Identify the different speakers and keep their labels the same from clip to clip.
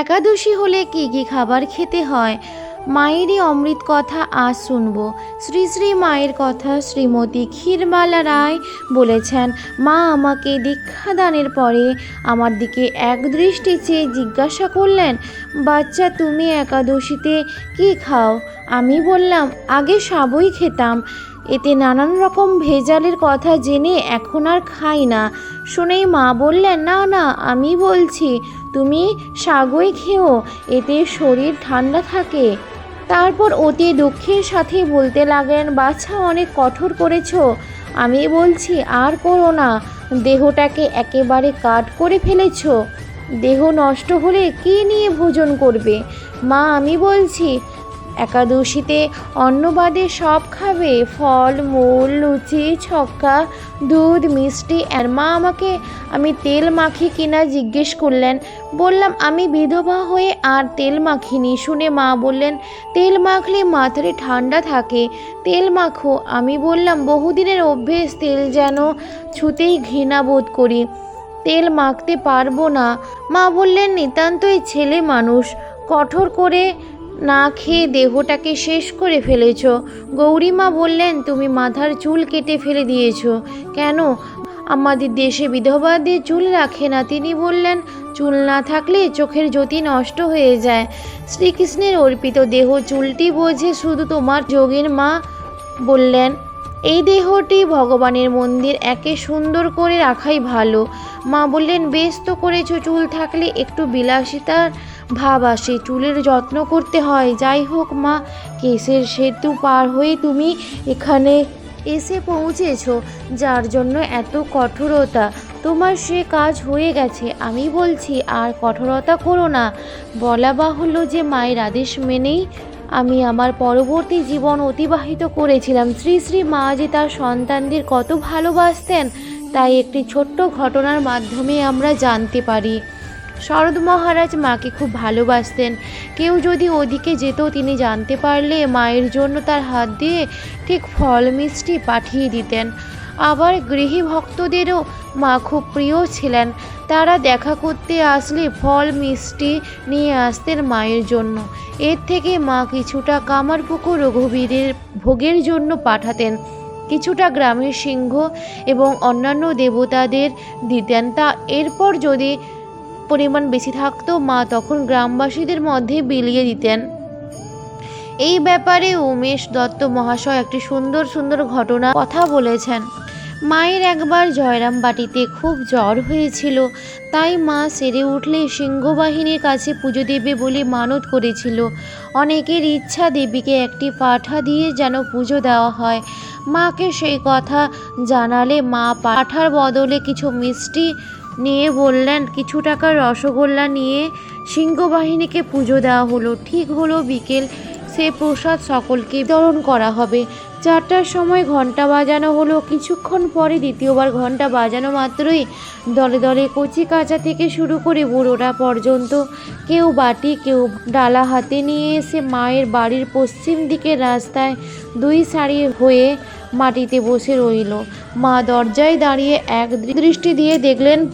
Speaker 1: একাদশী হলে কি কি খাবার খেতে হয়? মায়েরই অমৃত কথা আজ শুনব। শ্রী শ্রী মায়ের কথা শ্রীমতী ক্ষীরমালা রায় বলেছেন, মা আমাকে দীক্ষাদানের পরে আমার দিকে এক দৃষ্টি চেয়ে জিজ্ঞাসা করলেন, বাচ্চা, তুমি একাদশীতে কি খাও? আমি বললাম, আগে সাবই খেতাম। এতে নানান রকম ভেজালের কথা জেনে এখন আর খাই না। শুনেই মা বললেন, না না, আমি বলছি তুমি সাগই খেও, এতে শরীর ঠান্ডা থাকে। তারপর অতি দুঃখের সাথে বলতে লাগেন বাছা, অনেক কঠোর করেছ। আমি বলছি, আর করো না। দেহটাকে একেবারে কাট করে ফেলেছ। দেহ নষ্ট হলে কী নিয়ে ভোজন করবে? মা, আমি বলছি একাদশীতে অন্নবাদে সব খাবে। ফল, মূল, লুচি, ছক্কা, দুধ, মিষ্টি। আর মা আমাকে, আমি তেল মাখি কিনা জিজ্ঞেস করলেন। বললাম, আমি বিধবা হয়ে আর তেল মাখিনি। শুনে মা বললেন, তেল মাখলে মাথারে ঠান্ডা থাকে। তেল মাখো। আমি বললাম, বহুদিনের অভ্যেস, তেল যেন ছুতেই ঘৃণা বোধ করি। তেল মাখতে পারব না। মা বললেন, নিতান্তই ছেলে মানুষ। কঠোর করে না খেয়ে দেহটাকে শেষ করে ফেলেছ। গৌরীমা বললেন, তুমি মাথার চুল কেটে ফেলে দিয়েছ। কেন? আমাদের দেশে বিধবাদের চুল রাখে না। তিনি বললেন, চুল না থাকলে চোখের জ্যোতি নষ্ট হয়ে যায়। শ্রীকৃষ্ণের অর্পিত দেহ চুলটি বোঝে শুধু তোমার যোগীর মা বললেন। এই দেহটি ভগবানের মন্দির একে সুন্দর করে রাখাই ভালো। মা বললেন, বেশ তো করেছ, চুল থাকলে একটু বিলাসিতার ভাব আসে চুলের যত্ন করতে হয়। যাই হোক, মা, কেসের সেতু পার হয়ে তুমি এখানে এসে পৌঁছেছো, যার জন্য এত কঠোরতা। তোমার সে কাজ হয়ে গেছে, আমি বলছি, আর কঠোরতা করো না। বলা বাহুল্য যে মায়ের আদেশ মেনেই আমি আমার পরবর্তী জীবন অতিবাহিত করেছিলাম। শ্রী শ্রী মা যে তার সন্তানদের কত ভালোবাসতেন, তাই একটি ছোট্ট ঘটনার মাধ্যমে আমরা জানতে পারি। শরৎ মহারাজ মাকে খুব ভালোবাসতেন। কেউ যদি ওদিকে যেত তিনি জানতে পারলে মায়ের জন্য তার হাত দিয়ে ঠিক ফল মিষ্টি পাঠিয়ে দিতেন। আবার গৃহী ভক্তদেরও মা খুব প্রিয় ছিলেন। তারা দেখা করতে আসলে ফল মিষ্টি নিয়ে আসতেন মায়ের জন্য। এর থেকে মা কিছুটা কামারপুকুর রঘুবীরের ভোগের জন্য পাঠাতেন। কিছুটা গ্রামের সিংহ এবং অন্যান্য দেবতাদের দিতেন। তা এরপর যদি পরিমাণ বেশি থাকতো মা তখন গ্রামবাসীদের মধ্যে বিলিয়ে দিতেন। এই ব্যাপারে উমেশ দত্ত মহাশয় একটি সুন্দর সুন্দর ঘটনা কথা বলেছেন। মায়ের একবার জয়রাম বাটিতে খুব জ্বর হয়েছিল, তাই মা সেরে উঠলে সিংহবাহিনীর কাছে পুজো দেবে বলে মানত করেছিল। অনেকের ইচ্ছা দেবীকে একটি পাঠা দিয়ে যেন পুজো দেওয়া হয়। মাকে সেই কথা জানালে মা পাঠার বদলে কিছু মিষ্টি নিয়ে বললেন, কিছু টাকার রসগোল্লা নিয়ে সিংহবাহিনীকে পুজো দেওয়া হলো। ঠিক হলো বিকেল, সে প্রসাদ সকলকে বিতরণ করা হবে। চারটার সময় ঘণ্টা বাজানো হলো। কিছুক্ষণ পরে দ্বিতীয়বার ঘণ্টা বাজানো মাত্রই দলে দলে কচি কাঁচা থেকে শুরু করে বুড়োরা পর্যন্ত কেউ বাটি, কেউ ডালা হাতে নিয়ে এসে মায়ের বাড়ির পশ্চিম দিকের রাস্তায় দুই সারি হয়ে মাটিতে বসে রইল। মা দরজায় দাঁড়িয়ে এক দৃষ্টি দিয়ে দেখলেন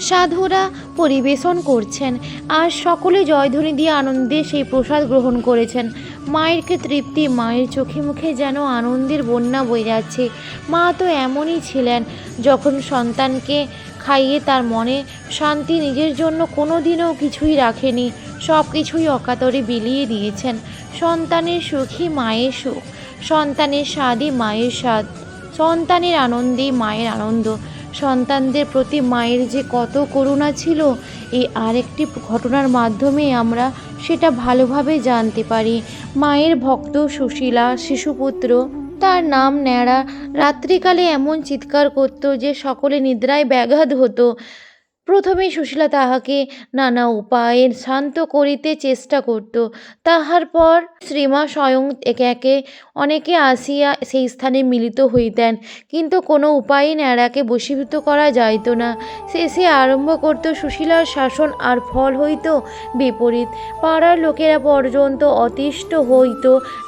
Speaker 1: সাধুরা পরিবেশন করছেন আর সকলে জয়ধ্বনি দিয়ে আনন্দে সেই প্রসাদ গ্রহণ করেছেন। মায়েরকে তৃপ্তি, মায়ের চোখে মুখে যেন আনন্দের বন্যা বয়ে যাচ্ছে। মা তো এমনই ছিলেন, যখন সন্তানকে খাইয়ে তার মনে শান্তি নিজের জন্য কোনো দিনও কিছুই রাখেনি সব কিছুই অকাতরে বিলিয়ে দিয়েছেন। সন্তানের সুখী মায়ের সুখ, সন্তানের স্বাদই মায়ের স্বাদ, সন্তানের আনন্দেই মায়ের আনন্দ। সন্তানদের প্রতি মায়ের যে কত করুণা ছিল, এই আরেকটি ঘটনার মাধ্যমে আমরা সেটা ভালোভাবে জানতে পারি। মায়ের ভক্ত সুশীলা, শিশুপুত্র, তার নাম ন্যাড়া, রাত্রিকালে এমন চিৎকার করত যে সকলে নিদ্রায় ব্যাঘাত হতো। প্রথমে সুশীলা তাহাকে নানা উপায়ে শান্ত করিতে চেষ্টা করত। তাহার পর শ্রীমা স্বয়ং একে একে অনেকে আসিয়া সেই স্থানে মিলিত হইতেন, কিন্তু কোনো উপায়ে ন্যাড়াকে বশীভূত করা যাইত না। শেষে আরম্ভ করত সুশীলার শাসন আর ফল হইত বিপরীত। পাড়ার লোকেরা পর্যন্ত অতিষ্ঠ হইত।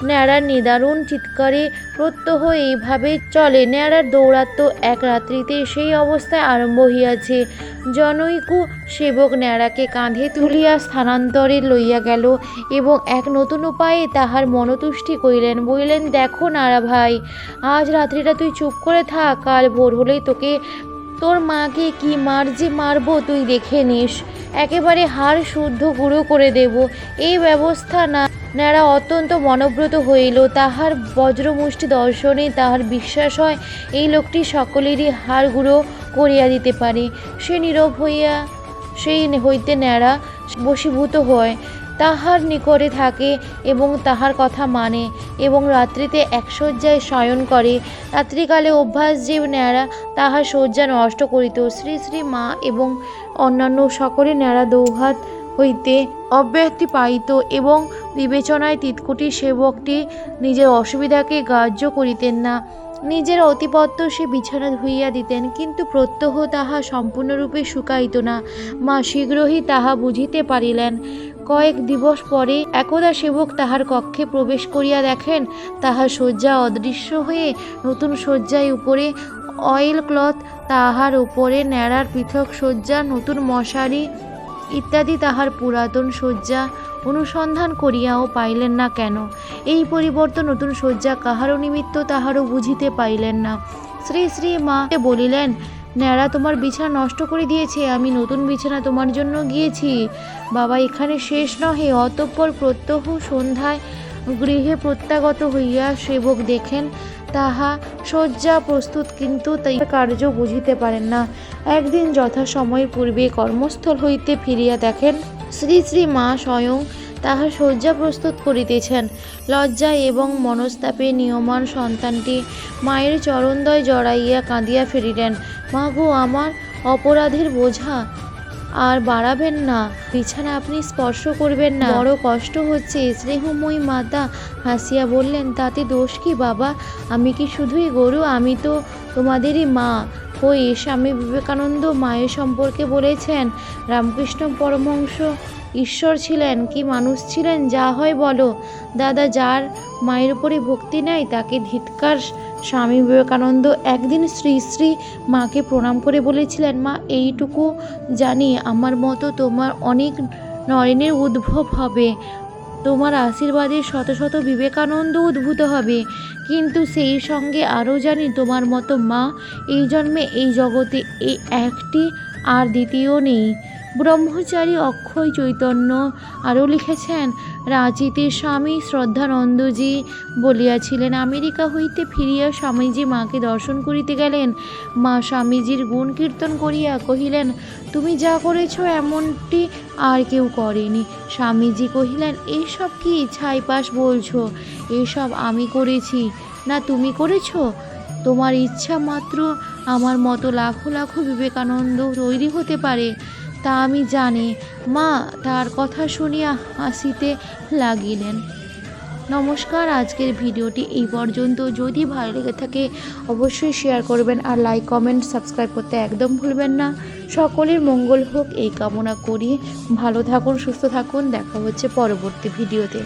Speaker 1: ন্যাড়ার নিদারুণ চিৎকারে প্রত্যহ এইভাবে চলে। ন্যাড়ার দৌরাত্ম এক রাত্রিতে সেই অবস্থায় আরম্ভ হইয়াছে। জনৈকু সেবক ন্যাড়াকে কাঁধে তুলিয়া স্থানান্তরে লইয়া গেল এবং এক নতুন উপায়ে তাহার মনতুষ্টি করিলেন। বলিলেন, দেখো নাড়া ভাই, আজ রাত্রিটা তুই চুপ করে থাক, কাল ভোর হলেই তোকে, তোর মাকে কি মার যে মারবো তুই দেখে নিস। একেবারে হাড় শুদ্ধ গুঁড়ো করে দেব। এই ব্যবস্থা না ন্যাড়া অত্যন্ত মনোব্রত হইল। তাহার বজ্রমুষ্টি দর্শনে তাহার বিশ্বাস হয়, এই লোকটি সকলেরই হাড় গুঁড়ো করিয়া দিতে পারে। সে নীরব হইয়া সেই হইতে ন্যাড়া বশীভূত হয়। তাহার নিকটে থাকে এবং তাহার কথা মানে এবং রাত্রিতে এক শয্যায় শয়ন করে। রাত্রিকালে অভ্যাস যে ন্যাড়া তাহার শয্যা নষ্ট করিত। শ্রী শ্রী মা এবং অন্যান্য সকলে ন্যাড়া দৌহাত হইতে অব্যাহতি পাইত এবং বিবেচনায় তিতকুটি সেবকটি নিজের অসুবিধাকে গ্রাহ্য করিতেন না। নিজের অতিপত্ত সে বিছানা ধুইয়া দিতেন, কিন্তু প্রত্যহ তাহা সম্পূর্ণরূপে শুকাইত না। মা শীঘ্রই তাহা বুঝিতে পারিলেন। কয়েক দিবস পরে একদা সেবক তাহার কক্ষে প্রবেশ করিয়া দেখেন তাহার শয্যা অদৃশ্য হয়ে নতুন শয্যায় উপরে অয়েল ক্লথ তাহার উপরে ন্যাড়ার পৃথক শয্যা নতুন মশারি ইত্যাদি তাহার পুরাতন শয্যা অনুসন্ধান করিয়াও পাইলেন না কেন? এই পরিবর্তন নতুন শয্যা কাহারও নিমিত্ত তাহারও বুঝিতে পাইলেন না। শ্রী শ্রী মা বলিলেন, ন্যাড়া, তোমার বিছানা নষ্ট করে দিয়েছে, আমি নতুন বিছানা তোমার জন্য গিয়েছি। বাবা, এখানে শেষ নহে, অতঃপর প্রত্যহ সন্ধ্যায় গৃহে প্রত্যাগত হইয়া সেবক দেখেন তাহা শয্যা প্রস্তুত, কিন্তু তাই কার্য বুঝিতে পারেন না। একদিন যথাসময়ের পূর্বে কর্মস্থল হইতে ফিরিয়া দেখেন, শ্রী শ্রী মা স্বয়ং তাহা শয্যা প্রস্তুত করিতেছেন। লজ্জা এবং মনস্তাপে নিয়মান সন্তানটি মায়ের চরণদয় জড়াইয়া কাঁদিয়া ফিরিলেন, মা গো, আমার অপরাধের বোঝা আর বাড়াবেন না। বিছানা আপনি স্পর্শ করবেন না। বড় কষ্ট হচ্ছে। স্নেহময়ী মাতা হাসিয়া বললেন, তাতে দোষ কি বাবা? আমি কি শুধুই গরু? আমি তো তোমাদেরই মা। ওই স্বামী বিবেকানন্দ মায়ের সম্পর্কে বলেছেন, রামকৃষ্ণ পরমহংস ঈশ্বর ছিলেন, কি মানুষ ছিলেন? যা হয় বলো। দাদা, যার মায়ের উপরে ভক্তি নাই, তাকে ধিৎকার স্বামী বিবেকানন্দ একদিন শ্রী শ্রী মাকে প্রণাম করে বলেছিলেন, মা, এইটুকু জানি, আমার মতো তোমার অনেক নয়নের উদ্ভব হবে। তোমার আশীর্বাদে শত শত বিবেকানন্দ উদ্ভূত হবে। কিন্তু সেই সঙ্গে আরও জানি, তোমার মতো মা এই জন্মে এই জগতে এই একটি আর দ্বিতীয় নেই। ব্রহ্মচারী অক্ষয় চৈতন্য আরও লিখেছেন রাঁচিতে স্বামী শ্রদ্ধানন্দজি বলিয়াছিলেন, আমেরিকা হইতে ফিরিয়া স্বামীজি মাকে দর্শন করিতে গেলেন। মা স্বামীজির গুণ কীর্তন করিয়া কহিলেন, তুমি যা করেছ এমনটি আর কেউ করেনি। স্বামীজি কহিলেন এইসব কি ছাইপাশ বলছো? এসব আমি করেছি। না, তুমি করেছ? তোমার ইচ্ছা মাত্র আমার মতো লাখো লাখো বিবেকানন্দ তৈরি হতে পারে। তা আমি জানি। মা, তার কথা শুনিয়া হাসিতে লাগিলেন। নমস্কার, আজকের ভিডিওটি এই পর্যন্ত। যদি ভালো লেগে থাকে, অবশ্যই শেয়ার করবেন আর লাইক কমেন্ট সাবস্ক্রাইব করতে একদম ভুলবেন না। সকলের মঙ্গল হোক, এই কামনা করি। ভালো থাকুন, সুস্থ থাকুন। দেখা হচ্ছে পরবর্তী ভিডিওতে।